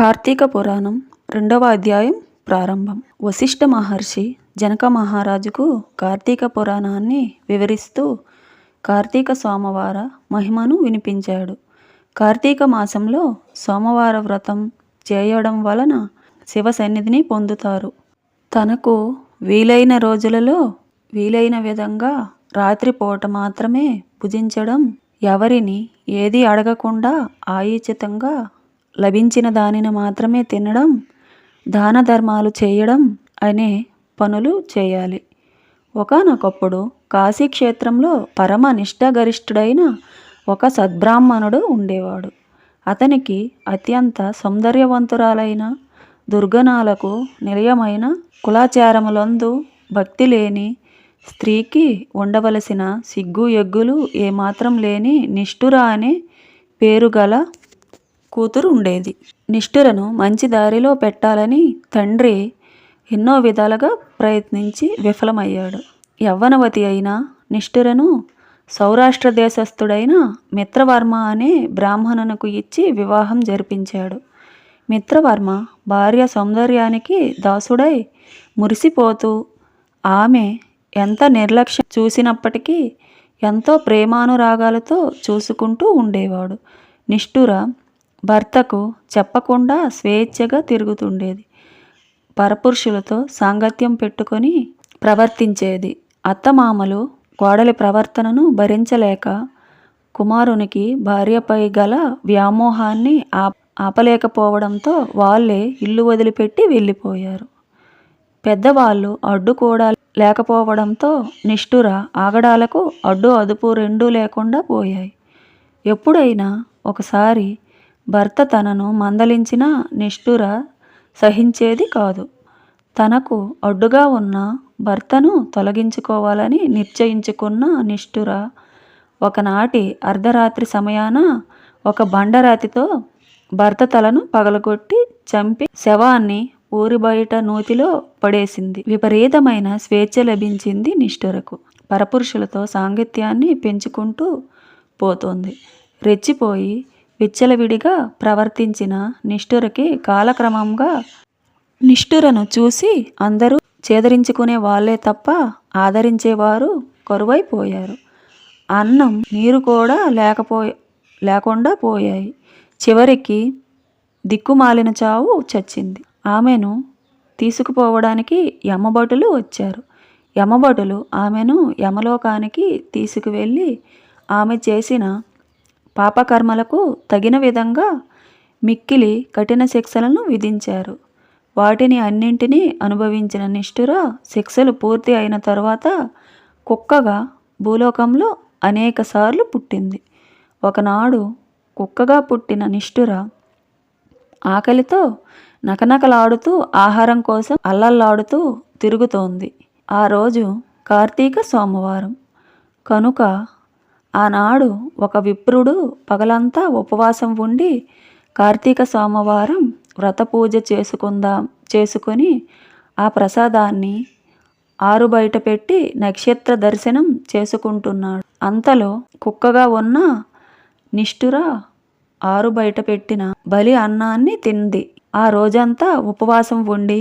కార్తీక పురాణం రెండవ అధ్యాయం ప్రారంభం. వశిష్ఠ మహర్షి జనక మహారాజుకు కార్తీక పురాణాన్ని వివరిస్తూ కార్తీక సోమవార మహిమను వినిపించాడు. కార్తీక మాసంలో సోమవార వ్రతం చేయడం వలన శివ సన్నిధిని పొందుతారు. తనకు వీలైన రోజులలో వీలైన విధంగా రాత్రిపూట మాత్రమే భుజించడం ఎవరిని ఏది అడగకుండా ఆయుచితంగా లభించిన దానిని మాత్రమే తినడం దాన ధర్మాలు చేయడం అనే పనులు చేయాలి. ఒకానొకప్పుడు కాశీక్షేత్రంలో పరమ నిష్ఠగరిష్ఠుడైన ఒక సద్బ్రాహ్మణుడు ఉండేవాడు. అతనికి అత్యంత సౌందర్యవంతురాలైన దుర్గణాలకు నిలయమైన కులాచారములందు భక్తి లేని స్త్రీకి ఉండవలసిన సిగ్గు ఎగ్గులు ఏమాత్రం లేని నిష్ఠుర అనే పేరు గల కూతురు ఉండేది. నిష్ఠురను మంచి దారిలో పెట్టాలని తండ్రి ఎన్నో విధాలుగా ప్రయత్నించి విఫలమయ్యాడు. యవ్వనవతి అయిన నిష్ఠురను సౌరాష్ట్ర దేశస్థుడైన మిత్రవర్మ అనే బ్రాహ్మణునకు ఇచ్చి వివాహం జరిపించాడు. మిత్రవర్మ భార్య సౌందర్యానికి దాసుడై మురిసిపోతూ ఆమె ఎంత నిర్లక్ష్యం చూసినప్పటికీ ఎంతో ప్రేమానురాగాలతో చూసుకుంటూ ఉండేవాడు. నిష్ఠుర భర్తకు చెప్పకుండా స్వేచ్ఛగా తిరుగుతుండేది. పరపురుషులతో సాంగత్యం పెట్టుకొని ప్రవర్తించేది. అత్తమామలు కోడలి ప్రవర్తనను భరించలేక కుమారునికి భార్యపై గల వ్యామోహాన్ని ఆ ఆపలేకపోవడంతో వాళ్ళే ఇల్లు వదిలిపెట్టి వెళ్ళిపోయారు. పెద్దవాళ్ళు అడ్డు కూడా లేకపోవడంతో నిష్ఠుర ఆగడాలకు అడ్డు అదుపు రెండూ లేకుండా పోయాయి. ఎప్పుడైనా ఒకసారి భర్త తనను మందలించిన నిష్ఠుర సహించేది కాదు. తనకు అడ్డుగా ఉన్న భర్తను తొలగించుకోవాలని నిశ్చయించుకున్న నిష్ఠుర ఒకనాటి అర్ధరాత్రి సమయాన ఒక బండరాతితో భర్త తలను పగలగొట్టి చంపి శవాన్ని ఊరి బయట నూతిలో పడేసింది. విపరీతమైన స్వేచ్ఛ లభించింది నిష్ఠురకు. పరపురుషులతో సాంగత్యాన్ని పెంచుకుంటూ పోతోంది. రెచ్చిపోయి విచ్చలవిడిగా ప్రవర్తించిన నిష్ఠురకి కాలక్రమంగా నిష్ఠురను చూసి అందరూ చేదరించుకునే వాళ్ళే తప్ప ఆదరించేవారు కరువైపోయారు. అన్నం నీరు కూడా లేకపో లేకుండా పోయాయి. చివరికి దిక్కుమాలిన చావు చచ్చింది. ఆమెను తీసుకుపోవడానికి యమభటులు వచ్చారు. యమభటులు ఆమెను యమలోకానికి తీసుకువెళ్ళి ఆమె చేసిన పాపకర్మలకు తగిన విధంగా మిక్కిలి కఠిన శిక్షలను విధించారు. వాటిని అన్నింటినీ అనుభవించిన నిష్ఠుర శిక్షలు పూర్తి అయిన తరువాత కుక్కగా భూలోకంలో అనేక సార్లు పుట్టింది. ఒకనాడు కుక్కగా పుట్టిన నిష్ఠుర ఆకలితో నకనకలాడుతూ ఆహారం కోసం అల్లల్లాడుతూ తిరుగుతోంది. ఆ రోజు కార్తీక సోమవారం. కనుక ఆనాడు ఒక విప్రుడు పగలంతా ఉపవాసం ఉండి కార్తీక సోమవారం వ్రత పూజ చేసుకుందాం చేసుకొని ఆ ప్రసాదాన్ని ఆరు బయట పెట్టి నక్షత్ర దర్శనం చేసుకుంటున్నాడు. అంతలో కుక్కగా ఉన్న నిష్ఠుర ఆరు బయట పెట్టిన బలి అన్నాన్ని తింది. ఆ రోజంతా ఉపవాసం ఉండి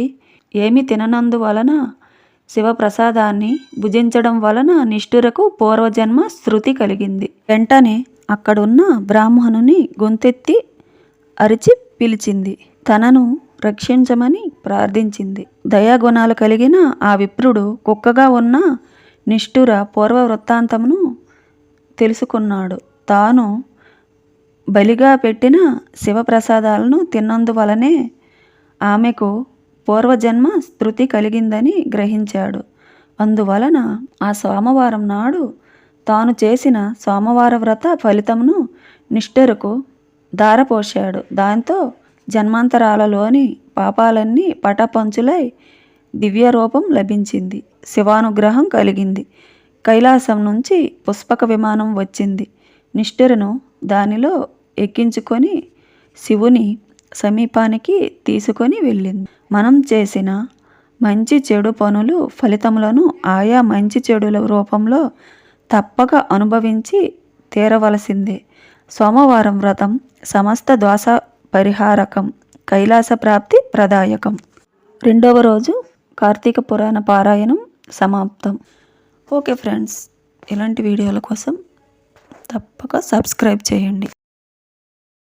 ఏమి తిననందువలన శివప్రసాదాన్ని భుజించడం వలన నిష్ఠురకు పూర్వజన్మ శృతి కలిగింది. వెంటనే అక్కడున్న బ్రాహ్మణుని గొంతెత్తి అరిచి పిలిచింది. తనను రక్షించమని ప్రార్థించింది. దయాగుణాలు కలిగిన ఆ విప్రుడు కుక్కగా ఉన్న నిష్ఠుర పూర్వ వృత్తాంతమును తెలుసుకున్నాడు. తాను బలిగా పెట్టిన శివప్రసాదాలను తిన్నందువలనే ఆమెకు పూర్వజన్మ స్మృతి కలిగిందని గ్రహించాడు. అందువలన ఆ సోమవారం నాడు తాను చేసిన సోమవార వ్రత ఫలితమును నిష్ఠరుకు దారపోశాడు దాంతో జన్మాంతరాలలోని పాపాలన్నీ పటపంచులై దివ్యరూపం లభించింది. శివానుగ్రహం కలిగింది. కైలాసం నుంచి పుష్పక విమానం వచ్చింది. నిష్ఠురను దానిలో ఎక్కించుకొని శివుని సమీపానికి తీసుకొని వెళ్ళింది. మనం చేసిన మంచి చెడు పనులు ఫలితములను ఆయా మంచి చెడుల రూపంలో తప్పక అనుభవించి తీరవలసిందే. సోమవారం వ్రతం సమస్త దోష పరిహారకం కైలాస ప్రాప్తి ప్రదాయకం. రెండవ రోజు కార్తీక పురాణ పారాయణం సమాప్తం. ఓకే ఫ్రెండ్స్ ఇలాంటి వీడియోల కోసం తప్పక సబ్స్క్రైబ్ చేయండి.